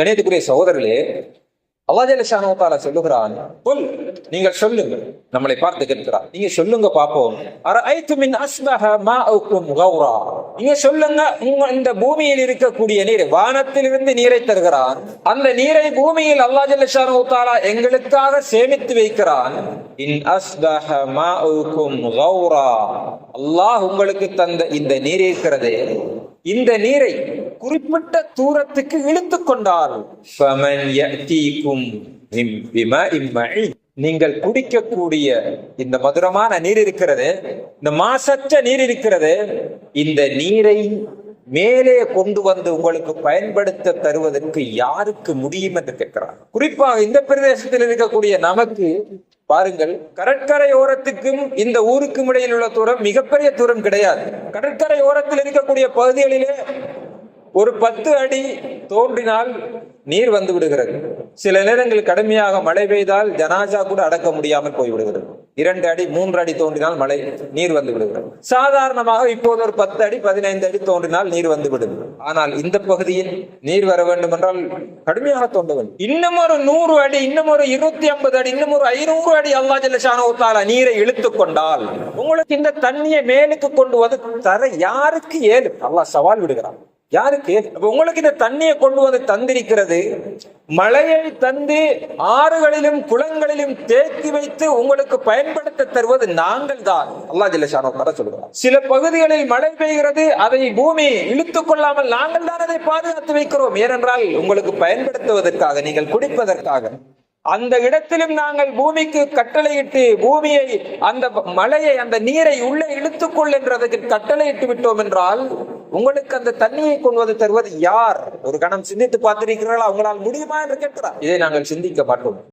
கணியத்துக்குரிய சகோதரர்களே அல்லாஜலஷானோத்தால சொல்லுகிறான் புல் நீங்கள் சொல்லுங்க நம்மளை பார்த்து கேட்கிறார். நீங்க சொல்லுங்க பாப்போம் அர ஐத்துமின் மா மாஉக்கும் கௌரா. நீங்க சொல்லுங்க உங்க இந்த பூமியில் இருக்கக்கூடிய நீர் வானத்திலிருந்து நீரை தருகிறான். அந்த நீரை பூமியில் அல்லாஜலஷானோத்தாலா எங்களுக்காக சேமித்து வைக்கிறான். இன் அஸ்பஹ மாஉக்கும் கௌரா. அல்லாஹ் உங்களுக்கு தந்த இந்த நீர் இருக்கிறதே. இந்த நீரை குறிப்பிட்ட தூரத்துக்கு இழுத்து கொண்டால் நீங்கள் குடிக்கக்கூடிய இந்த மதுரமான நீர் இருக்கிறது இந்த மாசற்ற நீர் இருக்கிறது இந்த நீரை மேலே கொண்டு வந்து உங்களுக்கு பயன்படுத்த தருவதற்கு யாருக்கு முடியும் என்று கேட்கிறார். குறிப்பாக இந்த பிரதேசத்தில் இருக்கக்கூடிய நமக்கு பாருங்கள். கடற்கரை ஓரத்துக்கும் இந்த ஊருக்கும் இடையில் உள்ள தூரம் மிகப்பெரிய தூரம் கிடையாது. கடற்கரை ஓரத்தில் இருக்கக்கூடிய பகுதிகளிலே ஒரு பத்து அடி தோன்றினால் நீர் வந்து விடுகிறது. சில நேரங்கள் கடுமையாக மழை பெய்தால் ஜனாஜா கூட அடக்க முடியாமல் போய்விடுகிறது இரண்டு அடி மூன்று அடி தோன்றினால் மழை நீர் வந்து விடுகிறது. சாதாரணமாக இப்போது ஒரு பத்து அடி பதினைந்து அடி தோன்றினால் நீர் வந்து விடும் ஆனால் இந்த பகுதியில் நீர் வர வேண்டும் என்றால் கடுமையாக தோன்ற வேண்டும். இன்னும் ஒரு நூறு அடி இன்னும் ஒரு இருநூத்தி ஐம்பது அடி இன்னும் ஒரு ஐநூறு அடி அல்லா ஜல்லஷானோத்தால நீரை இழுத்து கொண்டால் உங்களுக்கு இந்த தண்ணியை மேலுக்கு கொண்டு வந்து தர யாருக்கு ஏழு அல்லாஹ் சவால் விடுகிறான். யாருக்கு? உங்களுக்கு இந்த தண்ணியை கொண்டு வந்து தந்திருக்கிறது மழையை தந்து ஆறுகளிலும் குளங்களிலும் தேக்கி வைத்து உங்களுக்கு பயன்படுத்த தருவது நாங்கள் தான். அல்லா ஜில்லா சொல்லுகிறார் சில பகுதிகளில் மழை பெய்கிறது அதை பூமி இழுத்துக் கொள்ளாமல் நாங்கள் தான் அதை பாதுகாத்து வைக்கிறோம். ஏனென்றால் உங்களுக்கு பயன்படுத்துவதற்காக நீங்கள் குடிப்பதற்காக. அந்த இடத்திலும் நாங்கள் பூமிக்கு கட்டளையிட்டு பூமியை அந்த மழையை அந்த நீரை உள்ளே இழுத்துக்கொள் என்றதற்கு கட்டளையிட்டு விட்டோம் என்றால் உங்களுக்கு அந்த தண்ணியை கொண்டு வந்து தருவது யார்? ஒரு கணம் சிந்தித்து பார்த்திருக்கிறீர்களா அவங்களால் முடியுமா என்று கேட்கிறார். இதை நாங்கள் சிந்திக்க மாட்டோம்.